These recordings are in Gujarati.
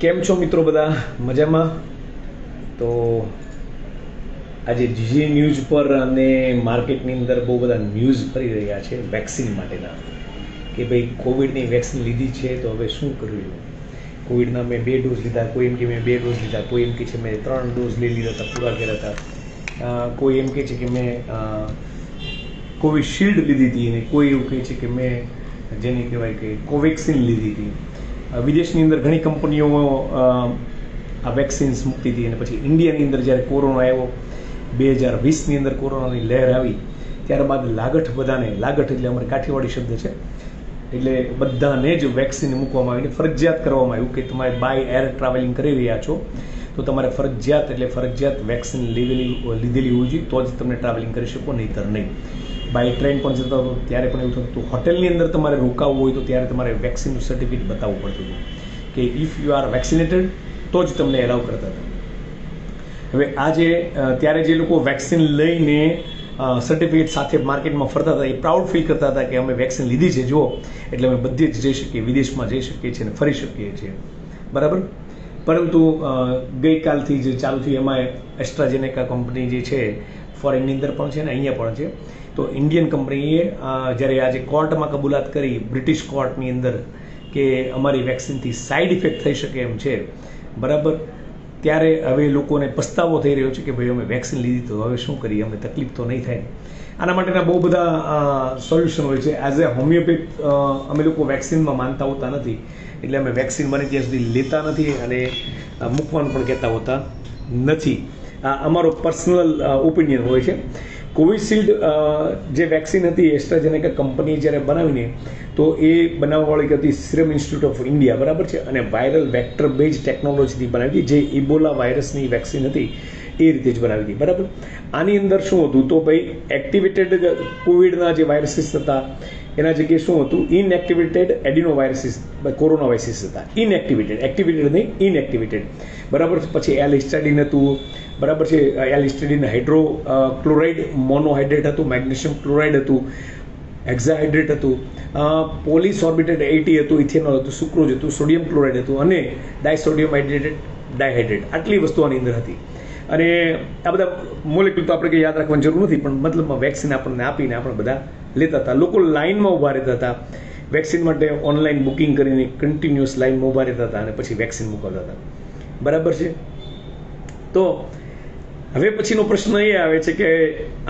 કેમ છો મિત્રો બધા? મજામાં? તો આજે જીજી ન્યૂઝ પર અને માર્કેટની અંદર બહુ બધા ન્યૂઝ ફરી રહ્યા છે વેક્સિન માટેના. કે ભાઈ કોવિડની વેક્સિન લીધી છે, તો હવે શું કરવું કોવિડના મેં બે ડોઝ લીધા, કોઈ એમ કે મેં બે ડોઝ લીધા, કોઈ એમ કે છે મેં ત્રણ ડોઝ લઈ લીધા હતા પૂરા કર્યા હતા. કોઈ એમ કે છે કે મેં કોવિશિલ્ડ લીધી હતી અને કોઈ એવું કહે છે કે મેં જેને કહેવાય કે કોવેક્સિન લીધી હતી. વિદેશની અંદર ઘણી કંપનીઓ આ વેક્સિન્સ મૂકતી હતી અને પછી ઇન્ડિયાની અંદર જ્યારે કોરોના આવ્યો, બે હજાર વીસની અંદર કોરોનાની લહેર આવી, ત્યારબાદ લાગઠ બધાને, લાગઠ એટલે અમારે કાઠીવાડી શબ્દ છે, એટલે બધાને જ વેક્સિન મૂકવામાં આવીને ફરજિયાત કરવામાં આવ્યું કે તમારે બાય એર ટ્રાવેલિંગ કરી રહ્યા છો, તો તમારે ફરજિયાત એટલે ફરજિયાત વેક્સિન લીધેલી લીધેલી હોવી જોઈએ, તો જ તમે ટ્રાવેલિંગ કરી શકો, નહીતર નહીં. બાય ટ્રેન પણ જતા હતો ત્યારે પણ એવું થતું. હતું હોટેલની અંદર તમારે રોકાવવું હોય તો ત્યારે તમારે વેક્સિનનું સર્ટિફિકેટ બતાવવું પડતું હતું. કે ઇફ યુ આર વેક્સિનેટેડ તો જ તમને એલાવ કરતા હતા. હવે આજે ત્યારે જે લોકો વેક્સિન લઈને સર્ટિફિકેટ સાથે માર્કેટમાં ફરતા હતા, એ પ્રાઉડ ફીલ કરતા હતા કે અમે વેક્સિન લીધી છે, જુઓ. એટલે અમે બધે જ જઈ શકીએ, વિદેશમાં જઈ શકીએ છીએ અને ફરી શકીએ છીએ. બરાબર? પરંતુ ગઈકાલથી જે ચાલુ થયું, એમાં એસ્ટ્રાજેનેકા કંપની જે છે ફોરેનની અંદર પણ છે ને, અહીંયા પણ છે. તો ઇન્ડિયન કંપનીએ જ્યારે આજે કોર્ટમાં કબૂલાત કરી બ્રિટિશ કોર્ટની અંદર કે અમારી વેક્સિનથી સાઈડ ઇફેક્ટ થઈ શકે એમ છે, બરાબર? ત્યારે હવે લોકોને પસ્તાવો થઈ રહ્યો છે કે ભાઈ અમે વેક્સિન લીધી તો હવે શું કરીએ? અમે તકલીફ તો નહીં થાય. આના માટેના બહુ બધા સોલ્યુશન હોય છે. એઝ એ હોમિયોપેથ અમે લોકો વેક્સિનમાં માનતા હોતા નથી. એટલે અમે વેક્સિન બને ત્યાં સુધી લેતા નથી અને મૂકવાનું પણ કહેતા હોતા નથી. અમારો પર્સનલ ઓપિનિયન હોય છે. કોવિશિલ્ડ જે વેક્સિન હતી એસ્ટ્રાજેનેકા કંપનીએ જ્યારે બનાવીને, તો એ બનાવવાવાળી હતી સિરમ ઇન્સ્ટિટ્યૂટ ઓફ ઇન્ડિયા, બરાબર છે? અને વાયરલ વેક્ટર બેઝ ટેકનોલોજીથી બનાવી હતી, જે ઇબોલા વાયરસની વેક્સિન હતી, એ રીતે જ બનાવી હતી, બરાબર? આની અંદર શું હતું? તો ભાઈ, એક્ટિવેટેડ કોવિડના જે વાયરસીસ હતા, એના જગ્યાએ શું હતું? Inactivated adeno viruses corona viruses હતા. ઇનએક્ટિવેટેડ, એક્ટિવેટેડ નહીં, ઇનએક્ટિવેટેડ. બરાબર? પછી એલ હિસ્ટાડિન હતું બરાબર છે એલિસ્ટેડિન હાઇડ્રો ક્લોરાઇડ મોનોહાઇડ્રેટ હતું, મેગ્નેશિયમ ક્લોરાઇડ હતું, એક્ઝાહાઇડ્રેટ હતું પોલીસોર્બિટેડ એટી હતું, ઇથેનોલ હતું સુક્રોજ હતું, સોડિયમ ક્લોરાઇડ હતું અને ડાયસોડિયમ હાઇડ્રેટેડ ડાયહાઇડ્રેટ. આટલી વસ્તુ આની અંદર હતી. અને આ બધા મોલેક્યુલ તો આપણે કંઈ યાદ રાખવાની જરૂર નથી, પણ મતલબમાં વેક્સિન આપણને આપીને આપણે બધા લેતા હતા. લોકો લાઇનમાં ઊભા રહેતા હતા. વેક્સિન માટે ઓનલાઈન બુકિંગ કરીને કન્ટિન્યુઅસ લાઇનમાં ઊભા રહેતા હતા અને પછી વેક્સિન મુકાવતા હતા. બરાબર છે? તો હવે પછીનો પ્રશ્ન એ આવે છે કે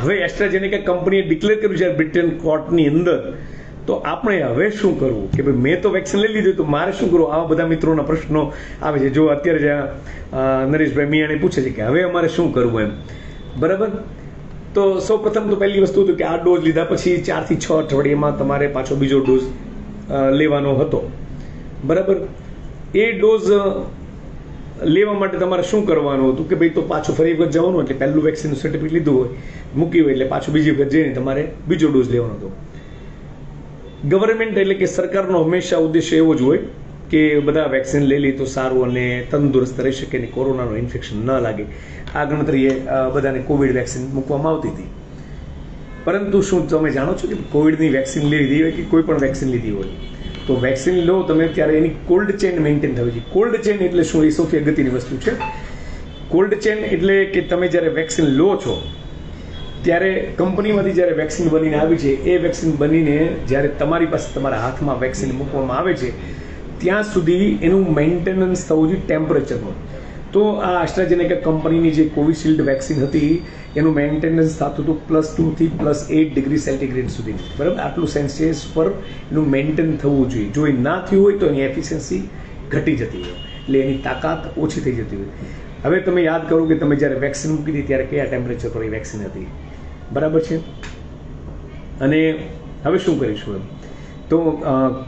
હવે એસ્ટ્રાજેનિકા કંપનીએ ડિક્લેર કર્યું છે બ્રિટન કોર્ટની અંદર. તો આપણે હવે શું કરવું? કે ભાઈ મેં તો વેક્સિન લઈ લીધું, તો મારે શું કરવું? આવા બધા મિત્રોના પ્રશ્નો આવે છે. જો અત્યારે જ્યાં નરેશભાઈ મિયાણી પૂછે છે કે હવે અમારે શું કરવું એમ. બરાબર? તો સૌ પ્રથમ તો પહેલી વસ્તુ હતું કે આ ડોઝ લીધા પછી ચારથી છ અઠવાડિયામાં તમારે પાછો બીજો ડોઝ લેવાનો હતો. બરાબર? એ ડોઝ લેવા માટે તમારે શું કરવાનું હતું? કે ભાઈ તો પાછું ફરી વખત જવાનું એટલે પહેલું વેક્સિનનું સર્ટિફિકેટ લીધું હોય મૂકી હોય એટલે પાછું બીજી વખત જઈને તમારે બીજો ડોઝ લેવાનો હતો. ગવર્મેન્ટ એટલે કે સરકારનો હંમેશા ઉદ્દેશ્ય એવો જ હોય કે બધા વેક્સિન લઈ લે તો સારું અને તંદુરસ્ત રહી શકે ને કોરોનાનું ઇન્ફેક્શન ન લાગે. આ ગણતરીએ બધાને કોવિડ વેક્સિન મૂકવામાં આવતી હતી. પરંતુ શું તમે જાણો છો કે કોવિડની વેક્સિન લીધી હોય કે કોઈ પણ વેક્સિન લીધી હોય? તો વેક્સિન લો, તમે ત્યારે એની કોલ્ડ ચેન મેન્ટેન થવી જોઈએ. કોલ્ડ ચેન એટલે શું? એ સૌથી અગત્યની વસ્તુ છે. કોલ્ડ ચેન એટલે કે તમે જ્યારે વેક્સિન લો છો, ત્યારે કંપનીમાંથી જ્યારે વેક્સિન બનીને આવી છે, એ વેક્સિન બનીને જ્યારે તમારી પાસે તમારા હાથમાં વેક્સિન મૂકવામાં આવે છે, ત્યાં સુધી એનું મેન્ટેનન્સ થવું જોઈએ ટેમ્પરેચરનું તો આ આસ્ટ્રાજેનેકા કંપનીની જે કોવિશિલ્ડ વેક્સિન હતી, એનું મેન્ટેનન્સ થતું હતું પ્લસ ટુથી પ્લસ એઇટ ડિગ્રી સેન્ટીગ્રેડ સુધી. બરાબર? આટલું સેન્સિયસ પર એનું મેન્ટેન થવું જોઈએ. જો એ ના થયું હોય તો એની એફિશિયન્સી ઘટી જતી હોય. એટલે એની તાકાત ઓછી થઈ જતી હોય. હવે તમે યાદ કરો કે તમે જ્યારે વેક્સિન મૂકી હતી ત્યારે કયા ટેમ્પરેચર પર એ વેક્સિન હતી? બરાબર છે? અને હવે શું કરીશું એમ? તો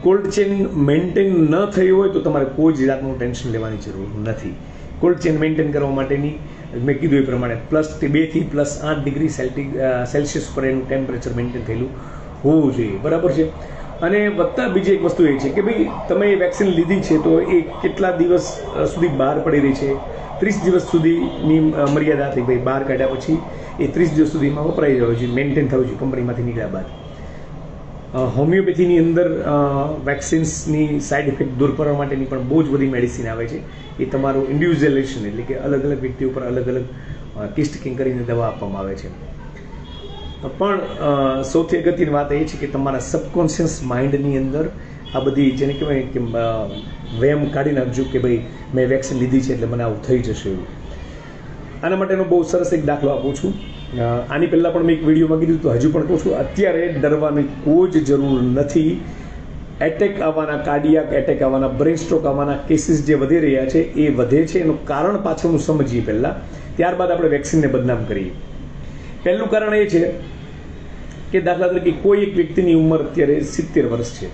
કોલ્ડ ચેન મેન્ટેન ન થઈ હોય તો તમારે કોઈ જ જાતનું ટેન્શન લેવાની જરૂર નથી. કોલ્ડ ચેન મેન્ટેન કરવા માટેની મેં કીધું એ પ્રમાણે. પ્લસ બેથી પ્લસ આઠ ડિગ્રી સેલ્ટી સેલ્સિયસ પર એનું ટેમ્પરેચર મેન્ટેન થયેલું હોવું જોઈએ. બરાબર છે? અને વધતા બીજી એક વસ્તુ એ છે કે ભાઈ, તમે એ વેક્સિન લીધી છે તો એ કેટલા દિવસ સુધી બહાર પડી રહી છે? ત્રીસ દિવસ સુધીની મર્યાદા થઈ ભાઈ બહાર કાઢ્યા પછી એ ત્રીસ દિવસ સુધીમાં વપરાઈ રહ્યો છે મેન્ટેન થયું છે કંપનીમાંથી નીકળ્યા બાદ. હોમિયોપેથીની અંદર વેક્સિન્સની સાઇડ ઇફેક્ટ દૂર કરવા માટેની પણ બહુ જ બધી મેડિસિન આવે છે. એ તમારું ઇન્ડિવિજ્યુઅલેશન એટલે કે અલગ અલગ વ્યક્તિ ઉપર અલગ અલગ ટેસ્ટિંગ કરીને દવા આપવામાં આવે છે. પણ સૌથી અગત્યની વાત એ છે કે તમારા સબકોન્શિયસ માઇન્ડની અંદર આ બધી જેને કહેવાય કે વેમ કાઢી નાખજો કે ભાઈ મેં વેક્સિન લીધી છે એટલે મને આવું થઈ જશે એવું. આના માટેનો બહુ સરસ એક દાખલો આપું છું. આની પહેલાં પણ મેં એક વિડીયોમાં કીધું તો હજુ પણ કહું છું, અત્યારે ડરવાની કોઈ જ જરૂર નથી. એટેક આવવાના કાર્ડિયાક એટેક આવવાના બ્રેન સ્ટ્રોક આવવાના કેસીસ જે વધી રહ્યા છે, એ વધે છે. એનું કારણ પાછળનું સમજીએ પહેલાં. ત્યારબાદ આપણે વેક્સિનને બદનામ કરીએ. પહેલું કારણ એ છે કે દાખલા તરીકે કોઈ એક વ્યક્તિની ઉંમર અત્યારે સિત્તેર વર્ષ છે.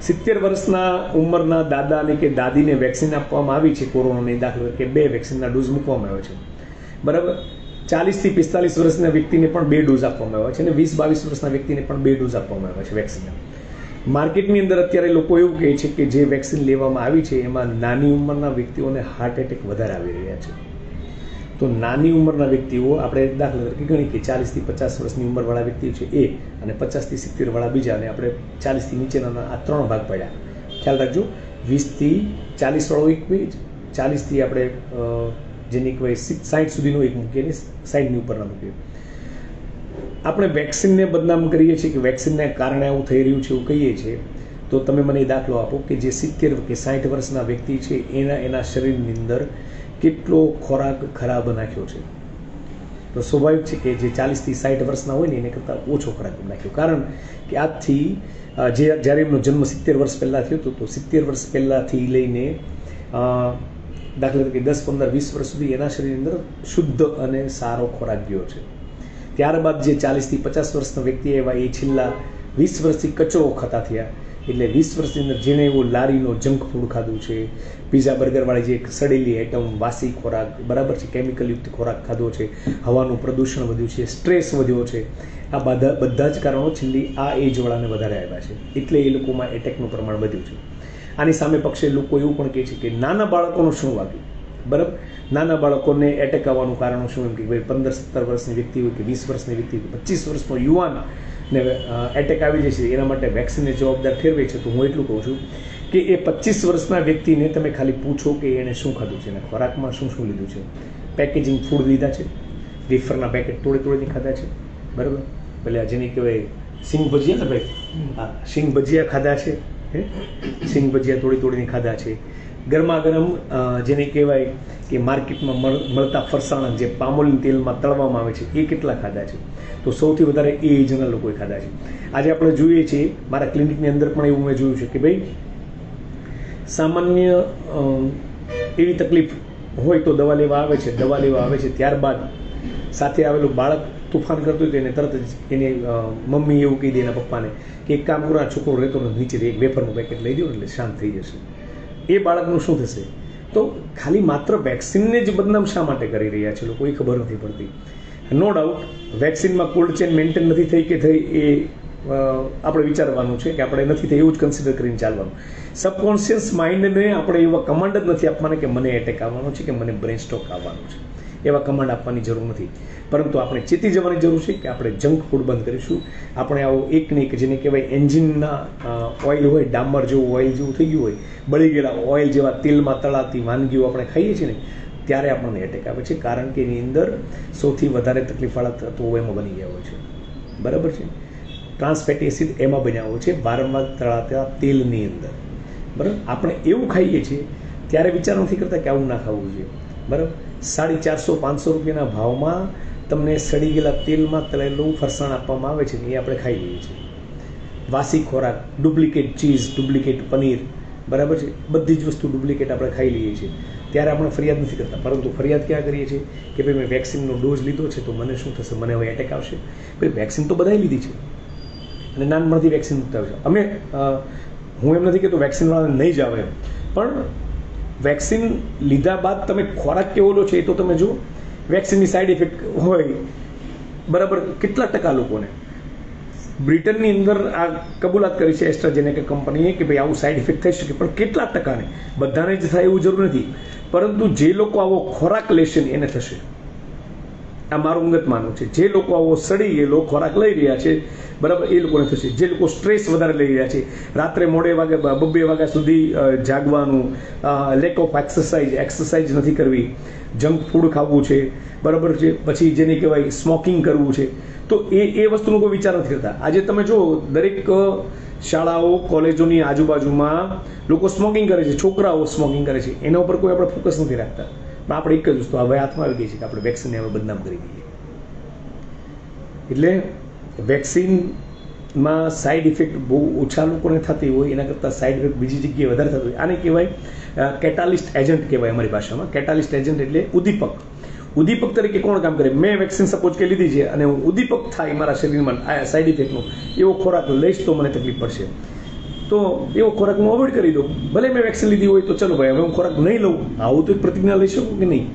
સિત્તેર વર્ષના ઉંમરના દાદાને કે દાદીને વેક્સિન આપવામાં આવી છે કોરોનાની દાખલા તરીકે બે વેક્સિનના ડોઝ મૂકવામાં આવ્યો છે. બરાબર? ચાલીસથી પિસ્તાલીસ વર્ષના વ્યક્તિને પણ બે ડોઝ આપવામાં આવ્યા છે અને વીસ બાવીસ વર્ષના વ્યક્તિને પણ બે ડોઝ આપવામાં આવ્યા છે વેક્સિનના માર્કેટની અંદર અત્યારે લોકો એવું કહે છે કે જે વેક્સિન લેવામાં આવી છે, એમાં નાની ઉંમરના વ્યક્તિઓને હાર્ટ એટેક વધારે આવી રહ્યા છે. તો નાની ઉંમરના વ્યક્તિઓ, આપણે દાખલા તરીકે ગણી કે ચાલીસથી પચાસ વર્ષની ઉંમરવાળા વ્યક્તિઓ છે એ અને પચાસથી સિત્તેરવાળા બીજા અને આપણે ચાલીસથી નીચેના આ ત્રણ ભાગ પડ્યા. ખ્યાલ રાખજો. વીસથી ચાલીસવાળો એક પેજ ચાલીસથી આપણે જેને કહેવાય સાઠ સુધીનો એક મૂકીએ ને સાઠની ઉપરના મૂકીએ. આપણે વેક્સિનને બદનામ કરીએ છીએ કે વેક્સિનને કારણે આવું થઈ રહ્યું છે એવું કહીએ છીએ, તો તમે મને એ દાખલો આપો કે જે સિત્તેર કે સાઠ વર્ષના વ્યક્તિ છે, એના એના શરીરની અંદર કેટલો ખોરાક ખરાબ નાખ્યો છે. તો સ્વાભાવિક છે કે જે ચાલીસથી સાઠ વર્ષના હોય ને એને કરતાં ઓછો ખોરાક નાખ્યો. કારણ કે આજથી જે જ્યારે એમનો જન્મ સિત્તેર વર્ષ પહેલાં થયો હતો, તો સિત્તેર વર્ષ પહેલાંથી લઈને દાખલા તરીકે દસ, પંદર, વીસ વર્ષ સુધી એના શરીરની અંદર શુદ્ધ અને સારો ખોરાક ગયો છે. ત્યારબાદ જે ચાલીસથી પચાસ વર્ષના વ્યક્તિ એવા એ છેલ્લા વીસ વર્ષથી કચરો ખાતા થયા. એટલે વીસ વર્ષની અંદર જેણે એવો લારીનો જંક ફૂડ ખાધું છે, પીઝા, બર્ગરવાળી જે એક સડેલી આઇટમ વાસી ખોરાક, બરાબર છે કેમિકલયુક્ત ખોરાક ખાધો છે, હવાનું પ્રદૂષણ વધ્યું છે સ્ટ્રેસ વધ્યો છે. આ બધા બધા જ કારણો છેલ્લી આ એજવાળાને વધારે આવ્યા છે. એટલે એ લોકોમાં એટેકનું પ્રમાણ વધ્યું છે. આની સામે પક્ષે લોકો એવું પણ કહે છે કે નાના બાળકોનું શું વાગ્યું બરાબર? નાના બાળકોને એટેક આવવાનું કારણ શું? એમ કે ભાઈ પંદર સત્તર વર્ષની વ્યક્તિ હોય કે વીસ વર્ષની વ્યક્તિ હોય પચીસ વર્ષનો યુવાન ને એટેક આવી જશે એના માટે વેક્સિનને જવાબદાર ઠેરવે છે. તો હું એટલું કહું છું કે એ પચીસ વર્ષના વ્યક્તિને તમે ખાલી પૂછો કે એણે શું ખાધું છે એને ખોરાકમાં શું શું લીધું છે? પેકેજિંગ ફૂડ લીધા છે? વેફરના પેકેટ તોડે તોડીને ખાધા છે? બરાબર? ભલે આ જેને કહેવાય સિંગ ભજીયા ને ભાઈ? હા સિંગ ભજીયા ખાધા છે? સિંગ ભજીયા તોડી તોડીને ખાધા છે. ગરમા ગરમ જેને કહેવાય કે માર્કેટમાં મળ- મળતા ફરસાણ જે પામોલીન તેલમાં તળવામાં આવે છે, એ કેટલા ખાધા છે? તો સૌથી વધારે એ એજના લોકોએ ખાધા છે. આજે આપણે જોઈએ છીએ, મારા ક્લિનિકની અંદર પણ એવું મેં જોયું છે કે ભાઈ, સામાન્ય એવી તકલીફ હોય તો દવા લેવા આવે છે, દવા લેવા આવે છે, ત્યારબાદ સાથે આવેલું બાળક તુફાન કરતું હોય તો એને તરત જ એની મમ્મી એવું કહી દે એના પપ્પાને કે એક કામ કરો, આ છોકરો રહેતો નથી નીચેથી એક વેફરનું પેકેટ લઈ દો એટલે શાંત થઈ જશે. એ બાળકનું શું થશે? તો ખાલી માત્ર વેક્સિનને જ બદનામ શા માટે કરી રહ્યા છે લોકો? એ ખબર નથી પડતી. નો ડાઉટ વેક્સિનમાં કોલ્ડ ચેન મેન્ટેન નથી થઈ કે થઈ એ આપણે વિચારવાનું છે કે આપણે નથી થઈ એવું જ કન્સિડર કરીને ચાલવાનું. સબકોન્શિયસ માઇન્ડને આપણે એવા કમાન્ડ જ નથી આપવાના કે મને એટેક આવવાનો છે કે મને બ્રેન સ્ટ્રોક આવવાનો છે. એવા કમાન્ડ આપવાની જરૂર નથી. પરંતુ આપણે ચેતી જવાની જરૂર છે કે આપણે જંક ફૂડ બંધ કરીશું. આપણે આવો એક ને એક જેને કહેવાય એન્જિનના ઓઇલ હોય, ડામર જેવું ઓઇલ જેવું થઈ ગયું હોય, બળી ગયેલા ઓઇલ જેવા તેલમાં તળાતી વાનગીઓ આપણે ખાઈએ છીએ ને, ત્યારે આપણને એટેક આવે છે. કારણ કે એની અંદર સૌથી વધારે તકલીફવાળા તત્વો એમાં બની ગયા હોય છે. બરાબર છે? ટ્રાન્સફેટી એસિડ એમાં બન્યા છે, વારંવાર તળાતા તેલની અંદર. બરાબર? આપણે એવું ખાઈએ છીએ, ત્યારે વિચાર નથી કરતા કે આવું ના ખાવું જોઈએ. બરાબર? સાડી ચારસો, પાંચસો રૂપિયાના ભાવમાં તમને સડી ગયેલા તેલમાં તળેલું ફરસાણ આપવામાં આવે છે ને એ આપણે ખાઈ લઈએ છીએ. વાસી ખોરાક, ડુપ્લિકેટ ચીઝ, ડુપ્લિકેટ પનીર, બરાબર છે? બધી જ વસ્તુ ડુપ્લિકેટ આપણે ખાઈ લઈએ છીએ. ત્યારે આપણે ફરિયાદ નથી કરતા. પરંતુ ફરિયાદ ક્યાં કરીએ છીએ? કે ભાઈ, મેં વેક્સિનનો ડોઝ લીધો છે, તો મને શું થશે? મને હવે એટેક આવશે. ભાઈ, વેક્સિન તો બધાએ લીધી છે. અને નાનપણથી વેક્સિન મૂકતા છે. અમે હું એમ નથી કહેતો વેક્સિનવાળાને નહીં જ આવે પણ વેક્સિન લીધા બાદ તમે ખોરાક કેવો લો છો એ તો તમે જુઓ. વેક્સિનની સાઈડ ઇફેક્ટ હોય. બરાબર, કેટલા ટકા લોકોને? બ્રિટનની અંદર આ કબૂલાત કરી છે એસ્ટ્રાજેનેકા કંપનીએ કે ભાઈ, આવું સાઈડ ઇફેક્ટ થઈ શકે. પણ કેટલા ટકાને? બધાને જ થાય એવું જરૂર નથી. પરંતુ જે લોકો આવો ખોરાક લેશે એને થશે. આ મારું અંગત માનવું છે. જે લોકો આવો સડી ગયેલો ખોરાક લઈ રહ્યા છે, બરાબર, એ લોકોને થશે. જે લોકો સ્ટ્રેસ વધારે લઈ રહ્યા છે, રાત્રે મોડે વાગે બબ્બે વાગ્યા સુધી જાગવાનું લેક ઓફ એક્સરસાઇઝ એક્સરસાઇઝ નથી કરવી. જંક ફૂડ ખાવું છે, બરાબર છે, પછી જેને કહેવાય સ્મોકિંગ કરવું છે. તો એ એ વસ્તુનો કોઈ વિચાર નથી કરતા. આજે તમે જો દરેક શાળાઓ, કોલેજોની આજુબાજુમાં લોકો સ્મોકિંગ કરે છે, છોકરાઓ સ્મોકિંગ કરે છે. એના ઉપર કોઈ આપણે ફોકસ નથી રાખતા. પણ આપણે એક જ વસ્તુ હવે હાથમાં આવી ગઈ છે કે આપણે વેક્સિનને હવે બદનામ કરી દઈએ. એટલે વેક્સિનમાં સાઈડ ઇફેક્ટ બહુ ઓછા લોકોને થતી હોય, એના કરતાં સાઈડ ઇફેક્ટ બીજી જગ્યાએ વધારે થતી હોય. આને કહેવાય કેટાલિસ્ટ એજન્ટ કહેવાય અમારી ભાષામાં. કેટાલિસ્ટ એજન્ટ એટલે ઉદ્દીપક. ઉદ્દીપક તરીકે કોણ કામ કરે? મેં વેક્સિન સપોઝ કે લીધી છે અને હું ઉદ્દીપક થાય મારા શરીરમાં સાઈડ ઇફેક્ટનો એવો ખોરાક લઈશ તો મને તકલીફ પડશે. તો એવો ખોરાક હું અવોઇડ કરી દઉં ભલે મેં વેક્સિન લીધી હોય તો ચલો ભાઈ, હવે હું ખોરાક નહીં લઉં. આવું તો એક પ્રતિજ્ઞા લઈ શકું કે નહીં?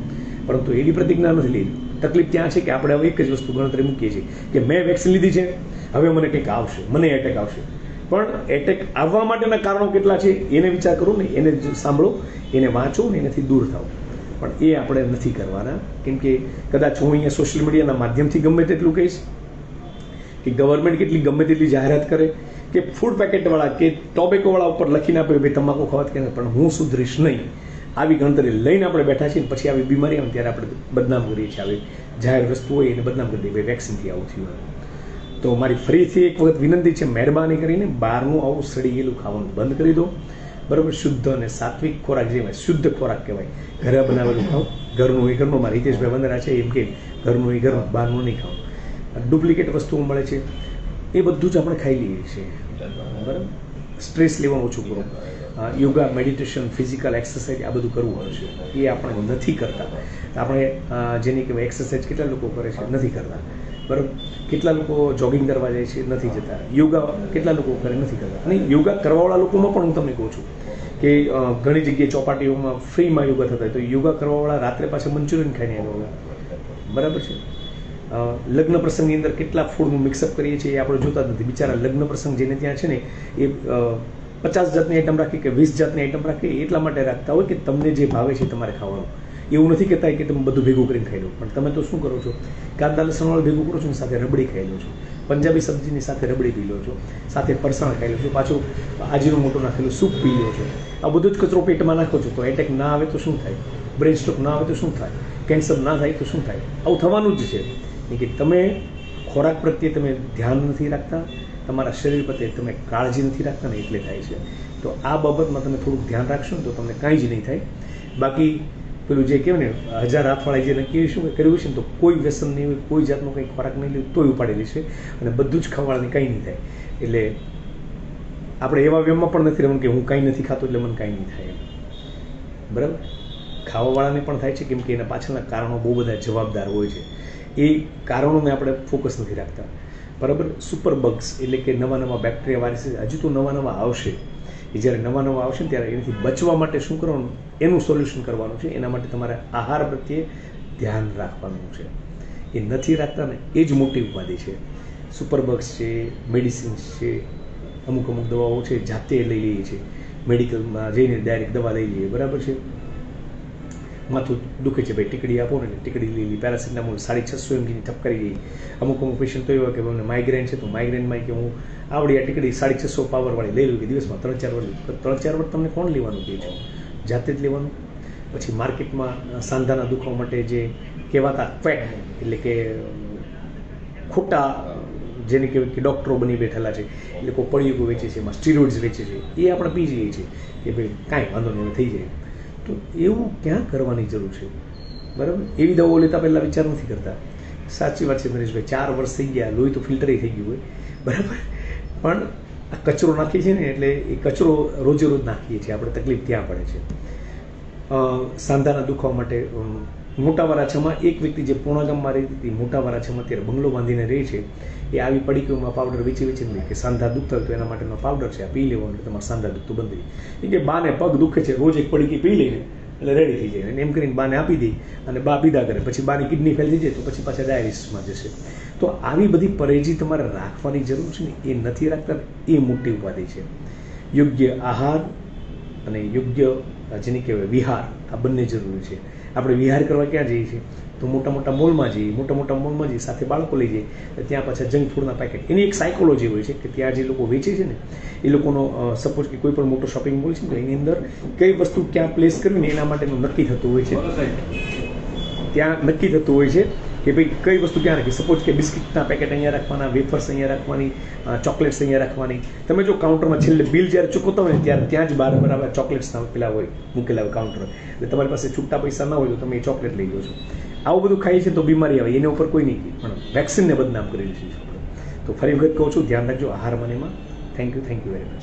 પરંતુ એવી પ્રતિજ્ઞા નથી લીધી તકલીફ ત્યાં છે કે આપણે હવે એક જ વસ્તુ ગણતરી મૂકીએ છીએ કે મેં વેક્સિન લીધી છે, હવે મને કંઈક આવશે. મને એટેક આવશે. પણ એટેક આવવા માટેના કારણો કેટલા છે, એને વિચાર કરો ને, એને સાંભળો, એને વાંચો ને એનાથી દૂર થાઓ. પણ એ આપણે નથી કરવાના. કેમ કે કદાચ હું અહીંયા સોશિયલ મીડિયાના માધ્યમથી ગમે તેટલું કહીશ કે ગવર્મેન્ટ કેટલી ગમે તેટલી જાહેરાત કરે, કે ફૂડ પેકેટવાળા કે ટોબેકોવાળા ઉપર લખીને આપે ભાઈ તમાકુ ખાવાથી કે પણ હું સુધરીશ નહીં. આવી ગણતરી લઈને આપણે બેઠા છીએ પછી આવી બીમારી આવે ત્યારે આપણે બદનામ કરીએ છીએ. આવી જાહેર વસ્તુ હોય એને બદનામ કરી દઈએ. ભાઈ વેક્સિનથી આવું થયું તો મારી ફરીથી એક વખત વિનંતી છે, મહેરબાની કરીને બહારનું આવું સડી ગયેલું ખાવાનું બંધ કરી દો. બરાબર? શુદ્ધ અને સાત્વિક ખોરાક જે શુદ્ધ ખોરાક કહેવાય. ઘરે બનાવેલું ખાઓ. ઘરનું એ ઘરનું મારા હિતેશભાઈ વંદરા છે, એમ કે ઘરનું એ ઘરનું બહારનું નહીં ખાઓ. ડુપ્લિકેટ વસ્તુઓ મળે છે. એ બધું જ આપણે ખાઈ લઈએ છીએ. બરાબર? સ્ટ્રેસ લેવાનું ઓછું કરો. યોગા, મેડિટેશન, ફિઝિકલ એક્સરસાઇઝ, આ બધું કરવું હોય છે. એ આપણે નથી કરતા. આપણે જેની કહેવાય એક્સરસાઇઝ કેટલા લોકો કરે છે, નથી કરતા. બરાબર? કેટલા લોકો જોગિંગ કરવા જાય છે, નથી જતા. યોગા કેટલા લોકો કરે, નથી કરતા. અને યોગા કરવાવાળા લોકોમાં પણ હું તમને કહું છું કે ઘણી જગ્યાએ ચોપાટીઓમાં ફ્રીમાં યોગા થતા હોય. તો યોગા કરવાવાળા રાત્રે પાછા મંચુરિયન ખાઈને આવ્યા બરાબર છે? લગ્ન પ્રસંગની અંદર કેટલા ફૂડનું મિક્સઅપ કરીએ છીએ એ આપણે જોતા નથી. બિચારા લગ્ન પ્રસંગ જેને ત્યાં છે ને, એ પચાસ જાતની આઈટમ રાખી કે વીસ જાતની આઈટમ રાખી એટલા માટે રાખતા હોય કે તમને જે ભાવે છે તમારે ખાવાનું. એવું નથી કહેતા કે તમે બધું ભેગું કરીને ખાઈ લો. પણ તમે તો શું કરો છો? કાંદા લસણવાળું ભેગું કરો છો ને, સાથે રબડી ખાઈ લો છો. પંજાબી સબ્જીની સાથે રબડી પી લો છો. સાથે ફરસાણ ખાઈ લો છો. પાછું આજીનું મોટું નાખેલું સૂપ પી લો છો. આ બધું જ કચરો પેટમાં નાખો છો તો એટેક ના આવે તો શું થાય? બ્રેન સ્ટ્રોક ના આવે તો શું થાય? કેન્સર ના થાય તો શું થાય? આવું થવાનું જ છે. કે તમે ખોરાક પ્રત્યે તમે ધ્યાન નથી રાખતા, તમારા શરીર પ્રત્યે તમે કાળજી નથી રાખતા ને એટલે થાય છે. તો આ બાબતમાં તમે થોડુંક ધ્યાન રાખશો ને તો તમને કાંઈ જ નહીં થાય. બાકી પેલું જે કહેવાય ને, હજાર હાથવાળા જે નક્કી શું કર્યું છે ને, તો કોઈ વ્યસન નહીં હોય, કોઈ જાતનો કંઈ ખોરાક નહીં લે તોય ઉપાડેલી છે અને બધું જ ખાવાને કંઈ નહીં થાય. એટલે આપણે એવા વ્યમમાં પણ નથી રહેવાનું કે હું કાંઈ નથી ખાતો એટલે મને કાંઈ નહીં થાય બરાબર? ખાવાવાળાને પણ થાય છે, કેમ કે એના પાછળના કારણો બહુ બધા જવાબદાર હોય છે. એ કારણોને આપણે ફોકસ નથી રાખતા. બરાબર? સુપર બગ્સ એટલે કે નવા નવા બેક્ટેરિયા વાયરસીસ હજુ તો નવા નવા આવશે. એ જ્યારે નવા નવા આવશે ને ત્યારે એનાથી બચવા માટે શું કરવાનું? એનું સોલ્યુશન કરવાનું છે. એના માટે તમારે આહાર પ્રત્યે ધ્યાન રાખવાનું છે. એ નથી રાખતા ને એ જ મોટી ઉપાધિ છે. સુપર બગ્સ છે મેડિસિન્સ છે, અમુક અમુક દવાઓ છે, જાતે લઈ લઈએ છીએ. મેડિકલમાં જઈને ડાયરેક્ટ દવા લઈ લઈએ. બરાબર છે? માથું દુખે છે, ભાઈ, ટીકડી આપો ને, ટીકડી લઈ પેરાસિટામોલ, સાડી છસો એમજીની ઠપકારી ગઈ. અમુક અમુક પેશન્ટ તો એવા કે મને માઇગ્રેન છે. તો માઇગ્રેનમાં કે, હું આવડી આ ટીકડી સાડી છસો પાવરવાળી લઈ લઉં કે દિવસમાં ત્રણ ચાર વાર ત્રણ ચાર વાર તમને કોણ લેવાનું કહે છે? જાતે જ લેવાનું? પછી માર્કેટમાં સાંધાના દુખાવા માટે જે કહેવાતા ક્વેક એટલે કે ખોટા જેને કહેવાય કે ડૉક્ટરો બની બેઠેલા છે, એ લોકો પડિયું વેચે છે, એમાં સ્ટીરોઇડ્સ વેચે છે, એ આપણે પી જઈએ છીએ કે, ભાઈ, કાંઈ વાંધો નહીં થઈ જાય. તો એવું ક્યાં કરવાની જરૂર છે? બરાબર? એવી દવાઓ લેતા પહેલાં વિચાર નથી કરતા. સાચી વાત છે નરેશભાઈ, ચાર વર્ષ થઈ ગયા, લોહી તો ફિલ્ટરે થઈ ગયું હોય. બરાબર? પણ આ કચરો નાખીએ છીએ ને એટલે એ કચરો રોજે રોજ નાખીએ છીએ. આપણે તકલીફ ત્યાં પડે છે. સાંધાના દુખાવા માટે મોટા વરાછામાં એક વ્યક્તિ જે પૂર્ણગામમાં રહેતી હતી મોટા વરાછામાં અત્યારે બંગલો બાંધીને રહે છે, એ આવી પડીકીઓમાં પાવડર વેચી નહીં કે સાંધા દુખતા તો એના માટેનો પાવડર છે, આ પી લેવાનું એટલે તમારે સાંધા દુખતું બંધ થઈ કે બાને પગ દુખે છે, રોજ એક પડીકી પી લઈને એટલે રેડી થઈ જાય. અને એમ કરીને બાને આપી દે અને બા પીધા કરે. પછી બાની કિડની ફેલ થઈ જાય તો પછી પાછા ડાયાલિસિસમાં જશે. તો આવી બધી પરેજી તમારે રાખવાની જરૂર છે ને, એ નથી રાખતા. એ મોટી ઉપાધિ છે. યોગ્ય આહાર અને યોગ્ય જેને કહેવાય વિહાર, આ બંને જરૂરી છે. આપણે વિહાર કરવા ક્યાં જઈએ છીએ? તો મોટા મોટા મોલમાં જઈએ મોટા મોટા મોલમાં જઈએ સાથે બાળકો લઈ જઈએ ત્યાં પાછા જંક ફૂડના પેકેટ એની એક સાયકોલોજી હોય છે કે ત્યાં જે લોકો વેચે છે ને એ લોકોનો સપોઝ કે કોઈ પણ મોટો શોપિંગ મોલ છે ને એની અંદર કઈ વસ્તુ ક્યાં પ્લેસ કરવી ને એના માટેનું નક્કી થતું હોય છે. ત્યાં નક્કી થતું હોય છે. કે ભાઈ કઈ વસ્તુ ક્યાં રાખી? સપોઝ કે બિસ્કિટના પેકેટ અહીંયા રાખવાના, વેફર્સ અહીંયા રાખવાની ચોકલેટ્સ અહીંયા રાખવાની. તમે જો કાઉન્ટરમાં છેલ્લે બિલ જ્યારે ચૂકવતા હોય ત્યારે ત્યાં જ બાર બરાબર ચોકલેટ્સના પેલા હોય, મૂકેલા હોય કાઉન્ટર એટલે તમારી પાસે છૂટા પૈસા ના હોય તો તમે એ ચોકલેટ લઈ લો છો. આવું બધું ખાઈએ છે તો બીમારી આવે, એના ઉપર કોઈ નહીં પણ વેક્સિનને બદનામ કરી દઈશું છે. તો ફરી વખત કહું છું, ધ્યાન રાખજો, આહાર મનેમાં thank you thank you very much